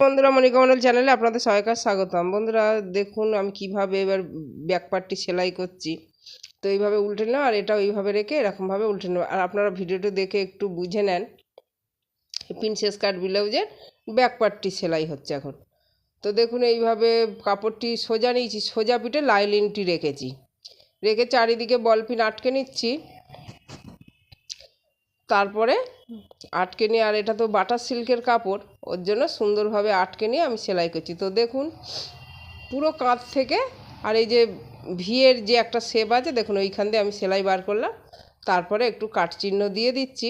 বন্ধুরা মনিকা মন্ডল চ্যানেলে আপনাদের সবাইকে স্বাগতম। বন্ধুরা, দেখুন আমি কীভাবে এবার ব্যাক পার্টটি সেলাই করছি। তো এইভাবে উল্টে নেব আর এটা ওইভাবে রেখে এরকমভাবে উল্টে নেব আর আপনারা ভিডিওটি দেখে একটু বুঝে নেন প্রিন্সেস কাট ব্লাউজের ব্যাক পার্টটি সেলাই হচ্ছে এখন। তো দেখুন এইভাবে কাপড়টি সোজা নিয়েছি, সোজা পিঠে লাইলিনটি রেখেছি। রেখে চারিদিকে বল পিন আটকে নিচ্ছি। তারপরে আটকে নিয়ে, আর এটা তো বাটার সিল্কের কাপড়, ওর জন্য সুন্দরভাবে আটকে নিয়ে আমি সেলাই করছি। তো দেখুন, পুরো কাঁধ থেকে, আর এই যে ভিয়ের যে একটা শেপ আছে, দেখুন ওইখান দিয়ে আমি সেলাই বার করলাম। তারপরে একটু কাট চিহ্ন দিয়ে দিচ্ছি।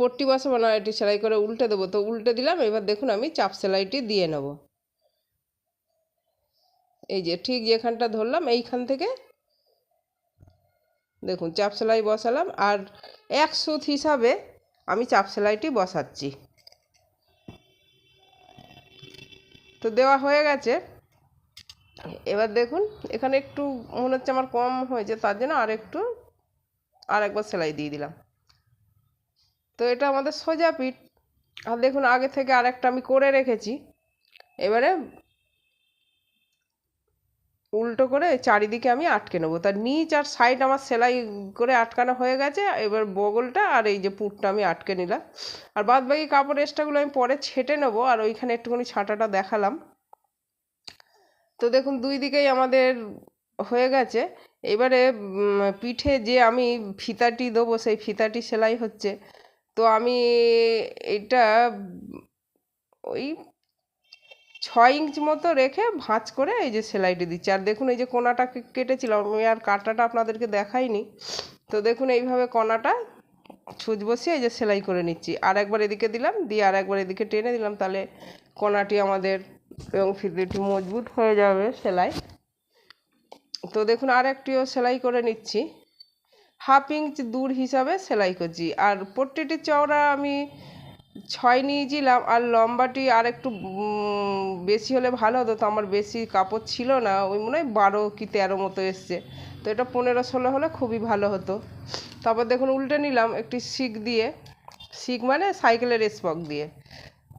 পট্টি বসাবো না এটি সেলাই করে উল্টে দেবো। তো উল্টে দিলাম, এবার দেখুন আমি চাপ সেলাইটি দিয়ে নেব। এই যে ঠিক যেখানটা ধরলাম, এইখান থেকে দেখুন চাপ সেলাই বসালাম আর এক সুত হিসাবে আমি চাপ সেলাইটি বসাচ্ছি। তো দেওয়া হয়ে গেছে। এবার দেখুন এখানে একটু মনে হচ্ছে আমার কম হয়েছে, তার জন্য আর একটু আর একবার সেলাই দিয়ে দিলাম। তো এটা আমাদের সোজা পিঠ। আর দেখুন আগে থেকে আরেকটা আমি করে রেখেছি। এবারে উল্টো করে চারিদিকে আমি আটকে নেব। তার নিচ আর সাইড আমার সেলাই করে আটকানো হয়ে গেছে, এবার বগলটা আর এই যে পুটটা আমি আটকে নিলাম। আর বাদ বাকি কাপড় এক্সট্রাগুলো আমি পরে ছেটে নেব, আর ওইখানে একটুখানি ছাঁটাটা দেখালাম। তো দেখুন, দুই দিকেই আমাদের হয়ে গেছে। এবারে পিঠে যে আমি ফিতাটি দেবো, সেই ফিতাটি সেলাই হচ্ছে। তো আমি এটা, ওই ছয় ইঞ্চ মতো রেখে ভাঁজ করে এই যে সেলাইটি দিচ্ছি। আর দেখুন এই যে কোনাটা কেটেছিলাম, আমি আর কাটাটা আপনাদেরকে দেখাইনি। তো দেখুন এইভাবে কোনাটা ছুঁচ বসিয়ে এই যে সেলাই করে নিচ্ছি। আর একবার এদিকে দিলাম, দিয়ে আর একবার এদিকে টেনে দিলাম, তাহলে কোনাটি আমাদের এবং ফিতিটি মজবুত হয়ে যাবে সেলাই। তো দেখুন আর একটিও সেলাই করে নিচ্ছি। হাফ ইঞ্চ দূর হিসাবে সেলাই করছি। আর পট্টিটির চওড়া আমি ছয় নিয়েছিলাম আর লম্বাটি আর একটু বেশি হলে ভালো হতো, তো আমার বেশি কাপড় ছিল না, ওই মনে হয় বারো কি তেরো মতো এসছে। তো এটা পনেরো ষোলো হলে খুবই ভালো হতো। তারপর দেখুন উল্টে নিলাম একটি শিক দিয়ে। শিক মানে সাইকেলের স্পক দিয়ে।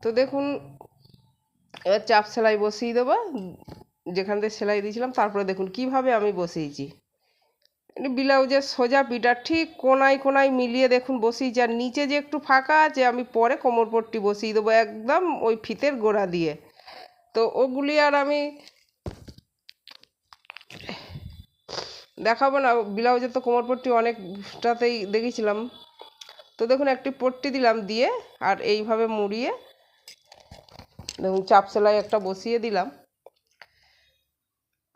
তো দেখুন, এবার চাপ সেলাই বসিয়ে দেবো। যেখান থেকে সেলাই দিয়েছিলাম, তারপরে দেখুন কীভাবে আমি বসিয়েছি। ব্লাউজের সোজা পিটা ঠিক কোনায় কোনায় মিলিয়ে দেখুন বসিয়েছি আর নিচে যে একটু ফাঁকা আছে, আমি পরে কোমর পট্টি বসিয়ে দেবো একদম ওই ফিতের গোড়া দিয়ে। তো ওগুলি আর আমি দেখাবো না, ব্লাউজের তো কোমর পট্টি অনেকটাতেই দেখেছিলাম। তো দেখুন একটি পট্টি দিলাম দিয়ে আর এইভাবে মুড়িয়ে দেখুন চাপ সেলাই একটা বসিয়ে দিলাম।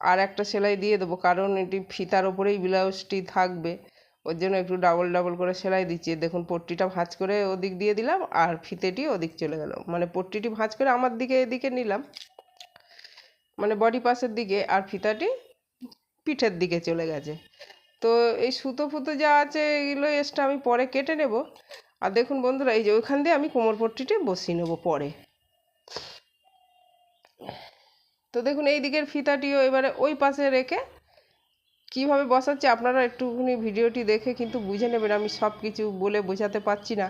আর একটা সেলাই দিয়ে দেবো, কারণ এটি ফিতার ওপরেই ব্লাউজটি থাকবে। ওর জন্য একটু ডাবল ডাবল করে সেলাই দিচ্ছি। দেখুন, পট্টিটা ভাঁজ করে ওদিক দিয়ে দিলাম আর ফিতেটি ওদিক চলে গেল। মানে পট্টিটি ভাঁজ করে আমার দিকে এদিকে নিলাম। মানে বডি পাশের দিকে আর ফিতাটি পিঠের দিকে চলে গেছে। তো এই সুতো ফুতো যা আছে এগুলো এক্সট্রা আমি পরে কেটে নেব। আর দেখুন বন্ধুরা, এই যে ওইখান দিয়ে আমি কোমর পট্টিটি বসিয়ে নেব পরে। তো দেখুন, এই দিকের ফিতাটিও এবারে ওই পাশে রেখে কীভাবে বসাচ্ছে আপনারা একটুখানি ভিডিওটি দেখে কিন্তু বুঝে নেবেন। আমি সব কিছু বলে বোঝাতে পারছি না।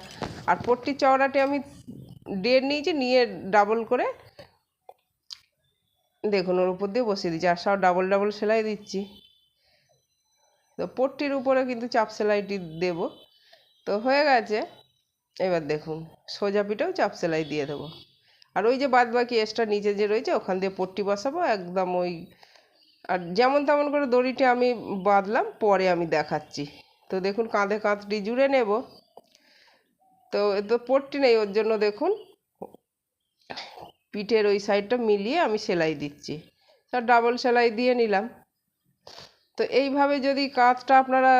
আর পট্টির চওড়াটি আমি দেড় নিয়েছি নিয়ে ডাবল করে দেখুন, ওর উপর দিয়ে বসিয়ে দিচ্ছি। আর সব ডাবল ডাবল সেলাই দিচ্ছি। তো পট্টির উপরে কিন্তু চাপ সেলাইটি দেব। তো হয়ে গেছে। এবার দেখুন, সোজা পিঠেও চাপ সেলাই দিয়ে দেবো। আর ওই যে বাদ বাকি এক্সট্রা নিচে যে রয়েছে, ওখান দিয়ে পট্টি বসাবো, একদম ওই, আর যেমন তেমন করে দড়িটি আমি বাঁধলাম, পরে আমি দেখাচ্ছি। তো দেখুন কাঁধে কাঁধটি জুড়ে নেব। তো তো পট্টি নেই, ওর জন্য দেখুন, পিঠের ওই সাইডটা মিলিয়ে আমি সেলাই দিচ্ছি। তার ডাবল সেলাই দিয়ে নিলাম। তো এইভাবে যদি কাঁধটা আপনারা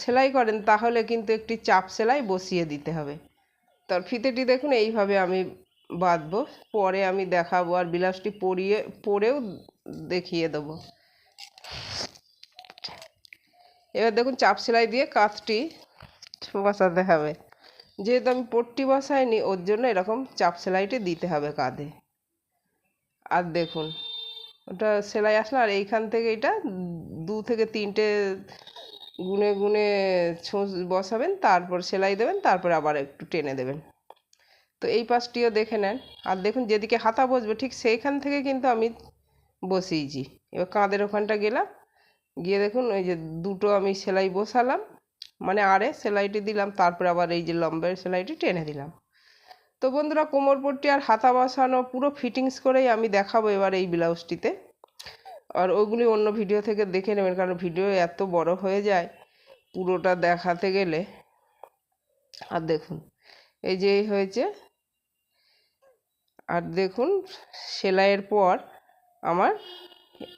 সেলাই করেন, তাহলে কিন্তু একটি চাপ সেলাই বসিয়ে দিতে হবে। তার ফিতেটি দেখুন, এইভাবে আমি বাঁধবো, পরে আমি দেখাবো আর ব্লাউজটি পরিয়ে, পরেও দেখিয়ে দেবো। এবার দেখুন চাপ সেলাই দিয়ে কাঁধটি বসাতে হবে যেহেতু আমি পট্টি বসাইনি, ওর জন্য এরকম চাপ সেলাইটি দিতে হবে কাঁধে। আর দেখুন, ওটা সেলাই আসলো আর এইখান থেকে এটা দু থেকে তিনটে গুনে গুনে ছোঁচ বসাবেন, তারপর সেলাই দেবেন, তারপর আবার একটু টেনে দেবেন। তো এই পাশটিও দেখে নেন। আর দেখুন যেদিকে হাতা বসবে, ঠিক সেইখান থেকে কিন্তু আমি বসিয়েছি। এবার কাঁধের ওখানটা গেলাম, গিয়ে দেখুন ওই যে দুটো আমি সেলাই বসালাম মানে আরে সেলাইটি দিলাম, তারপরে আবার এই যে লম্বের সেলাইটি টেনে দিলাম। তো বন্ধুরা, কোমর পট্টি আর হাতা বসানো পুরো ফিটিংস করেই আমি দেখাবো এবার এই ব্লাউজটিতে। আর ওইগুলি অন্য ভিডিও থেকে দেখে নেবেন, কারণ ভিডিও এত বড় হয়ে যায় পুরোটা দেখাতে গেলে। আর দেখুন, এই যে হয়েছে আর দেখুন, সেলাইয়ের পর আমার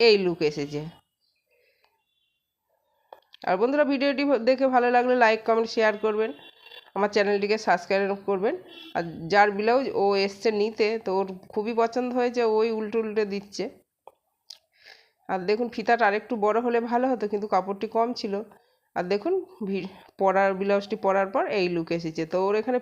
এই লুক এসেছে। আর বন্ধুরা, ভিডিওটি দেখে ভালো লাগলে লাইক কমেন্ট শেয়ার করবেন। আমার চ্যানেলটিকে সাবস্ক্রাইব করবেন। আর যার ব্লাউজ ও এসছে নিতে, তো ওর খুবই পছন্দ হয়েছে, ওই উল্টে উল্টে দিচ্ছে। আর দেখুন, ফিতাটা আরেকটু বড় হলে ভালো হতো, কিন্তু কাপড়টি কম ছিল। আর দেখুন পরার ব্লাউজটি পরার পর এই লুক এসেছে। তো ওর এখানে